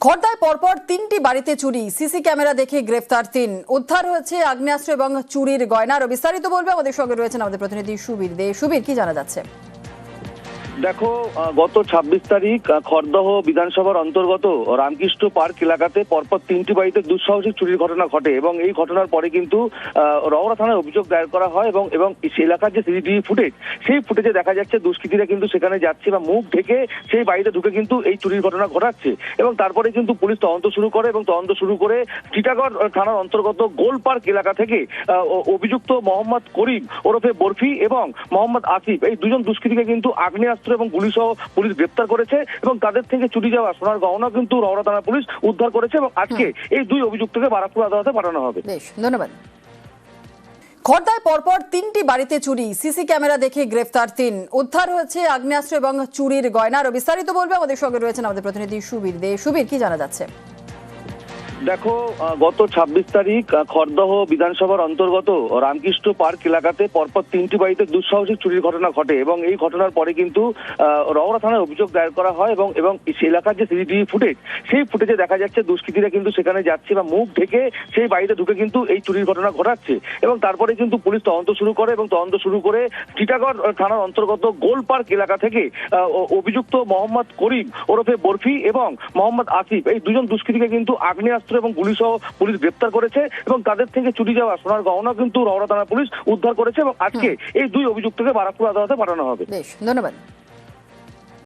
খর্দায় পরপর তিনটি বাড়িতে চুরি, সিসি ক্যামেরা দেখে গ্রেফতার তিন। উদ্ধার হয়েছে আগ্নেয়াস্ত্র এবং চুরির গয়না। আরও বিস্তারিত বলবে আমাদের সঙ্গে রয়েছেন আমাদের প্রতিনিধি সুবীর দে। সুবীর, কি জানা যাচ্ছে? দেখো গত ছাব্বিশ তারিখ আহ, খড়দহ বিধানসভার অন্তর্গত রামকৃষ্ণ পার্ক এলাকাতে পরপর তিনটি বাড়িতে দুঃসাহসিক চুরির ঘটনা ঘটে এবং এই ঘটনার পরে কিন্তু রওরা থানায় অভিযোগ দায়ের করা হয় এবং এবং এলাকার যে সিসিটিভি ফুটেজ সেই ফুটেজে দেখা যাচ্ছে দুষ্কৃতীরা কিন্তু সেখানে যাচ্ছে বা মুখ ঢেকে সেই বাড়িতে ঢুকে কিন্তু এই চুরির ঘটনা ঘটাচ্ছে। এবং তারপরে কিন্তু পুলিশ তদন্ত শুরু করে এবং তদন্ত শুরু করে টিটাগড় থানার অন্তর্গত গোল পার্ক এলাকা থেকে অভিযুক্ত মোহাম্মদ করিম ওরফে বরফি এবং মোহাম্মদ আসিফ এই দুজন দুষ্কৃতীকে কিন্তু আগ্নেয়াস্ত্র এবং গুলি সহ পুলিশ গ্রেপ্তার করেছে এবং তাদের থেকে চুরি যাওয়া সোনার গহনা কিন্তু রওনা থানা পুলিশ উদ্ধার করেছে এবং আজকে এই দুই অভিযুক্তকে বারাকপুর আদালতে পাঠানো হবে। বেশ ধন্যবাদ। খর্দায় পরপর তিনটি বাড়িতে চুরি সিসি ক্যামেরা দেখে গ্রেফতার তিন। উদ্ধার হয়েছে আগ্নেয়াস্ত্র এবং চুরির গয়নার বিস্তারিত বলবে আমাদের সঙ্গে রয়েছেন আমাদের প্রতিনিধি সুবীর দে। সুবীর কি জানা যাচ্ছে? দেখো গত ছাব্বিশ তারিখ আহ, খড়দহ বিধানসভার অন্তর্গত রামকৃষ্ণ পার্ক এলাকাতে পরপর তিনটি বাড়িতে দুঃসাহসিক চুরির ঘটনা ঘটে এবং এই ঘটনার পরে কিন্তু রওরা থানায় অভিযোগ দায়ের করা হয় এবং এবং এলাকার যে সিসিটিভি ফুটেজ সেই ফুটেজে দেখা যাচ্ছে দুষ্কৃতীরা কিন্তু সেখানে যাচ্ছে বা মুখ ঢেকে সেই বাড়িতে ঢুকে কিন্তু এই চুরির ঘটনা ঘটাচ্ছে এবং তারপরে কিন্তু পুলিশ তদন্ত শুরু করে এবং তদন্ত শুরু করে টিটাগড় থানার অন্তর্গত গোল পার্ক এলাকা থেকে অভিযুক্ত মোহাম্মদ করিম ওরফে বরফি এবং মোহাম্মদ আসিফ এই দুজন দুষ্কৃতীকে কিন্তু আগ্নেয়াস্ত্র এবং পুলিশ সহ পুলিশ গ্রেপ্তার করেছে এবং তাদের থেকে চুরি যাওয়া সোনার গহনা কিন্তু রওনা থানা পুলিশ উদ্ধার করেছে এবং আজকে এই দুই অভিযুক্তকে বারাকপুর আদালতে পাঠানো হবে। বেশ ধন্যবাদ।